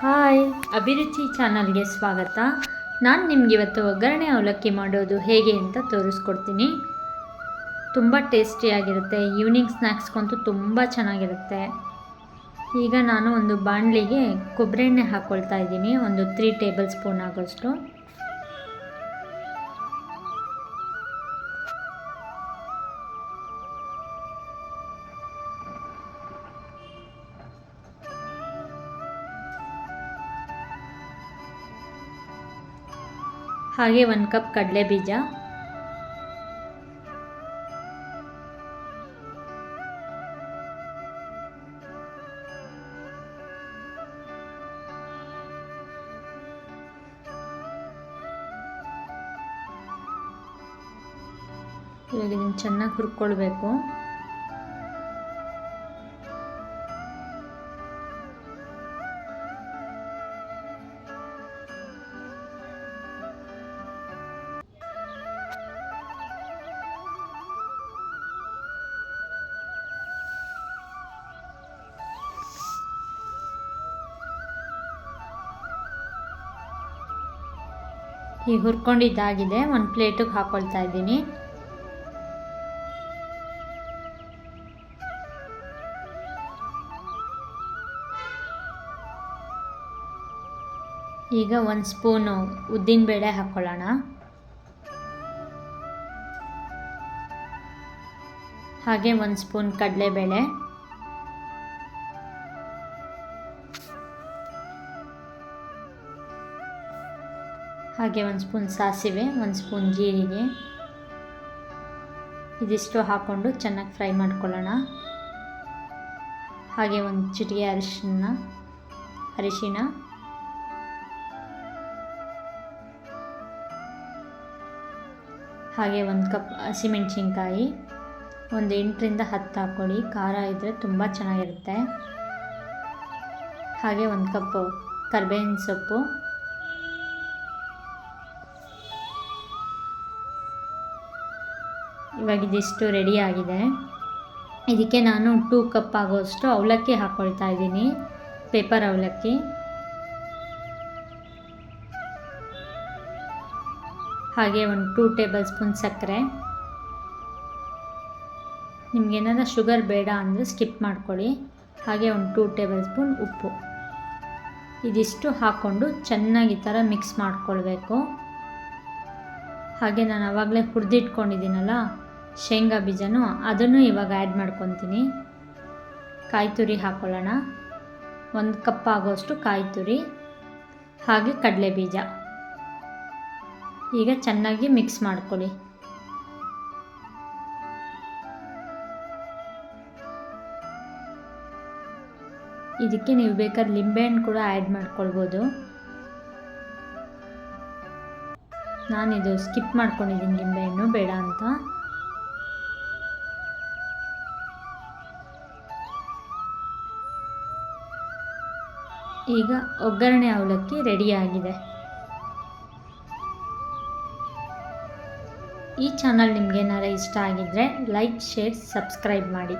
Hi. ಅಭಿರುಚಿ ಚಾನಲ್ಗೆ ಸ್ವಾಗತ. ನಾನು ನಿಮ್ಗೆ ಇವತ್ತು ಒಗ್ಗರಣೆ ಅವಲಕ್ಕಿ ಮಾಡೋದು ಹೇಗೆ ಅಂತ ತೋರಿಸ್ಕೊಡ್ತೀನಿ. ತುಂಬ ಟೇಸ್ಟಿಯಾಗಿರುತ್ತೆ ಈವ್ನಿಂಗ್ ಸ್ನ್ಯಾಕ್ಸ್ಗಂತೂ ತುಂಬ ಚೆನ್ನಾಗಿರುತ್ತೆ. ಈಗ ನಾನು ಒಂದು ಬಾಣಲಿಗೆ ಕೊಬ್ಬರಿ ಎಣ್ಣೆ ಹಾಕ್ಕೊಳ್ತಾ ಇದ್ದೀನಿ. ಒಂದು ತ್ರೀ ಟೇಬಲ್ ಸ್ಪೂನ್ ಆಗೋಷ್ಟು. ಹಾಗೆ ಒಂದು ಕಪ್ ಕಡಲೆ ಬೀಜ. ಇವಾಗ ಇದನ್ನು ಚೆನ್ನಾಗಿ ಹುರ್ಕೊಳ್ಬೇಕು. ಈಗ ಹುರ್ಕೊಂಡಿದ್ದಾಗಿದೆ. ಒಂದು ಪ್ಲೇಟಿಗೆ ಹಾಕ್ಕೊಳ್ತಾ ಇದ್ದೀನಿ. ಈಗ ಒಂದು ಸ್ಪೂನು ಉದ್ದಿನಬೇಳೆ ಹಾಕ್ಕೊಳ್ಳೋಣ ಹಾಗೆ ಒಂದು ಸ್ಪೂನ್ ಕಡಲೆಬೇಳೆ. ಹಾಗೆ ಒಂದು ಸ್ಪೂನ್ ಸಾಸಿವೆ, ಒಂದು ಸ್ಪೂನ್ ಜೀರಿಗೆ. ಇದಿಷ್ಟು ಹಾಕ್ಕೊಂಡು ಚೆನ್ನಾಗಿ ಫ್ರೈ ಮಾಡ್ಕೊಳ್ಳೋಣ. ಹಾಗೆ ಒಂದು ಚಿಟಿಕೆ ಅರಿಶಿನ ಅರಿಶಿನ. ಹಾಗೆ ಒಂದು ಕಪ್ ಹಸಿಮೆಣ್ಸಿನ್ಕಾಯಿ. ಒಂದು ಎಂಟರಿಂದ ಹತ್ತು ಹಾಕ್ಕೊಳ್ಳಿ ಖಾರ ಇದ್ದರೆ ತುಂಬ ಚೆನ್ನಾಗಿರುತ್ತೆ. ಹಾಗೆ ಒಂದು ಕಪ್ ಕರ್ಬೇವಿನ ಸೊಪ್ಪು. ಇವಾಗ ಇದಿಷ್ಟು ರೆಡಿ ಆಗಿದೆ. ಇದಕ್ಕೆ ನಾನು ಟೂ ಕಪ್ ಆಗೋಷ್ಟು ಅವಲಕ್ಕಿ ಹಾಕ್ಕೊಳ್ತಾ ಇದ್ದೀನಿ. ಪೇಪರ್ ಅವಲಕ್ಕಿ. ಹಾಗೆ ಒಂದು ಟೂ ಟೇಬಲ್ ಸ್ಪೂನ್ ಸಕ್ಕರೆ. ನಿಮಗೇನಾದ್ರು ಶುಗರ್ ಬೇಡ ಅಂದರೆ ಸ್ಕಿಪ್ ಮಾಡ್ಕೊಳ್ಳಿ. ಹಾಗೆ ಒಂದು ಟೂ ಟೇಬಲ್ ಸ್ಪೂನ್ ಉಪ್ಪು. ಇದಿಷ್ಟು ಹಾಕ್ಕೊಂಡು ಚೆನ್ನಾಗಿ ಈ ಥರ ಮಿಕ್ಸ್ ಮಾಡ್ಕೊಳ್ಬೇಕು. ಹಾಗೆ ನಾನು ಆವಾಗಲೇ ಹುರಿದಿಟ್ಕೊಂಡಿದ್ದೀನಲ್ಲ ಶೇಂಗಾ ಬೀಜನೂ ಅದನ್ನು ಇವಾಗ ಆ್ಯಡ್ ಮಾಡ್ಕೊತೀನಿ. ಕಾಯಿ ತುರಿ ಹಾಕ್ಕೊಳ್ಳೋಣ ಒಂದು ಕಪ್ ಆಗೋಷ್ಟು ಕಾಯಿ ತುರಿ, ಹಾಗೆ ಕಡಲೆ ಬೀಜ. ಈಗ ಚೆನ್ನಾಗಿ ಮಿಕ್ಸ್ ಮಾಡ್ಕೊಳ್ಳಿ. ಇದಕ್ಕೆ ನೀವು ಬೇಕಾದ್ರೆ ಲಿಂಬೆಹಣ್ಣು ಕೂಡ ಆ್ಯಡ್ ಮಾಡ್ಕೊಳ್ಬೋದು. ನಾನಿದು ಸ್ಕಿಪ್ ಮಾಡ್ಕೊಂಡಿದ್ದೀನಿ ಲಿಂಬೆಹಣ್ಣು ಬೇಡ ಅಂತ. ಈಗ ಒಗ್ಗರಣೆ ಅವಲಕ್ಕಿ ರೆಡಿಯಾಗಿದೆ ಈ ಚಾನಲ್ ನಿಮಗೇನಾರ ಇಷ್ಟ ಆಗಿದ್ದರೆ ಲೈಕ್ ಶೇರ್ ಸಬ್ಸ್ಕ್ರೈಬ್ ಮಾಡಿ.